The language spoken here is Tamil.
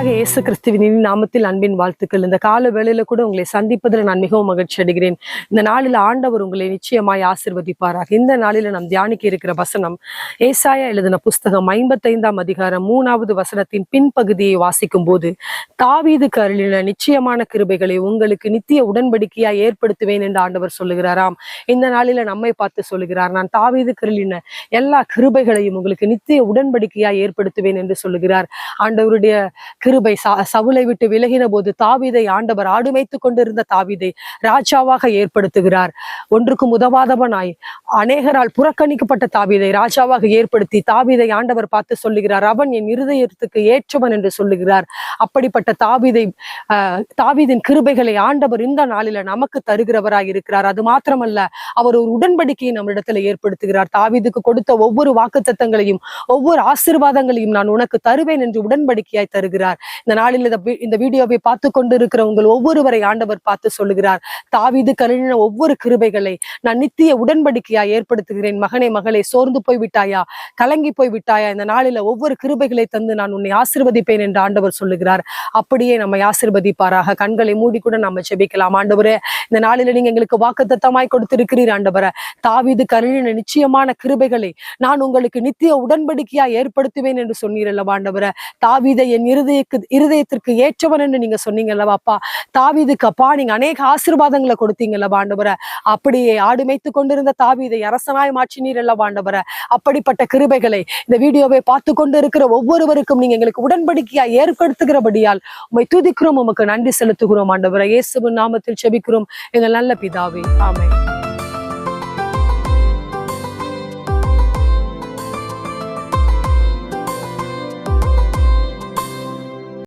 கர்த்தராக இயேசு கிறிஸ்துவின் நாமத்தில் அன்பின் வாழ்த்துக்கள். இந்த கால வேளையில கூட உங்களை சந்திப்பதில் நான் மிகவும் மகிழ்ச்சி அடைகிறேன். இந்த நாளில் ஆண்டவர் உங்களை நிச்சயமாய் ஆசிர்வதிப்பாராக. இந்த நாளில நாம் தியானிக்க இருக்கிற வசனம் ஏசாயா எழுதின புஸ்தகம் ஐம்பத்தைந்தாம் அதிகாரம் மூணாவது வசனத்தின் பின்பகுதியை வாசிக்கும் போது தாவீதுக்கு அருளின நிச்சயமான கிருபைகளை உங்களுக்கு நித்திய உடன்படிக்கையா ஏற்படுத்துவேன் என்று ஆண்டவர் சொல்லுகிறாராம். இந்த நாளில நம்மை பார்த்து சொல்லுகிறார் நான் தாவீதுக்கு அருளின எல்லா கிருபைகளையும் உங்களுக்கு நித்திய உடன்படிக்கையா ஏற்படுத்துவேன் என்று சொல்லுகிறார். ஆண்டவருடைய கிருபை ச- சவுலை விட்டு விலகின போது தாவிதை ஆண்டவர் ஆடு கொண்டிருந்த தாவிதை ராஜாவாக ஏற்படுத்துகிறார். ஒன்றுக்கும் உதவாதவனாய். அநேகரால் புறக்கணிக்கப்பட்ட தாவிதை ராஜாவாக ஏற்படுத்தி தாவிதை ஆண்டவர் பார்த்து சொல்லுகிறார் அவன் என் இருதயத்துக்கு ஏற்றவன் என்று சொல்லுகிறார். அப்படிப்பட்ட தாவிதை ஆஹ், கிருபைகளை ஆண்டவர் இந்த நாளில நமக்கு தருகிறவராய் இருக்கிறார். அது மாத்திரமல்ல அவர் ஒரு உடன்படிக்கையை நம்மிடத்துல ஏற்படுத்துகிறார். தாவிதுக்கு கொடுத்த ஒவ்வொரு வாக்குத்தத்தங்களையும் ஒவ்வொரு ஆசீர்வாதங்களையும் நான் உனக்கு தருவேன் என்று உடன்படிக்கையாய் தருகிறார். இந்த நாளில் இந்த வீடியோவை பார்த்து கொண்டு இருக்கிற உங்கள் ஒவ்வொருவரை ஆண்டவர் பார்த்து சொல்லுகிறார். தாவீது கருணின ஒவ்வொரு கிருபைகளை நான் நித்திய உடன்படிக்கையா ஏற்படுத்துகிறேன். மகனே மகளே சோர்ந்து போய் விட்டாயா கலங்கி போய் விட்டாயா இந்த நாளில ஒவ்வொரு கிருபைகளை தந்து நான் உன்னை ஆசிர்வதிப்பேன் என்று ஆண்டவர் சொல்லுகிறார். அப்படியே நம்மை ஆசிர்வதிப்பாராக. கண்களை மூடி கூட நம்ம ஜெபிக்கலாம். ஆண்டவரே இந்த நாளில நீங்க எங்களுக்கு வாக்குத்தத்தமாய் கொடுத்திருக்கிறீர் ஆண்டவரே. தாவிது கருணின நிச்சயமான கிருபைகளை நான் உங்களுக்கு நித்திய உடன்படிக்கையா ஏற்படுத்துவேன் என்று சொன்னீர் அல்லவா ஆண்டவரே. என் என் இருதயக்கு இருதயத்திற்கு ஏற்றவன் என்று நீங்க சொன்னீங்கல்ல அப்பா தாவிதுக்கு அப்பா நீங்க அநேக ஆசீர்வாதங்களை கொடுத்தீங்க அல்லவா அப்படியே ஆடு மேய்த்து கொண்டிருந்த தாவிதை அரசனாய் மாற்றினீர் அல்ல ஆண்டவரே? அப்படிப்பட்ட கிருபைகளை இந்த வீடியோவை பார்த்து கொண்டு இருக்கிற ஒவ்வொருவருக்கும் நீங்க எங்களுக்கு உடன்படிக்கையா ஏற்படுத்துகிறபடியால் உமை துதிக்கிறோம் உமக்கு நன்றி செலுத்துகிறோம் ஆண்டவரை. இயேசுவின் நாமத்தில் செபிக்கிறோம். எங்கள் நல்ல பிதாவே. ஆமை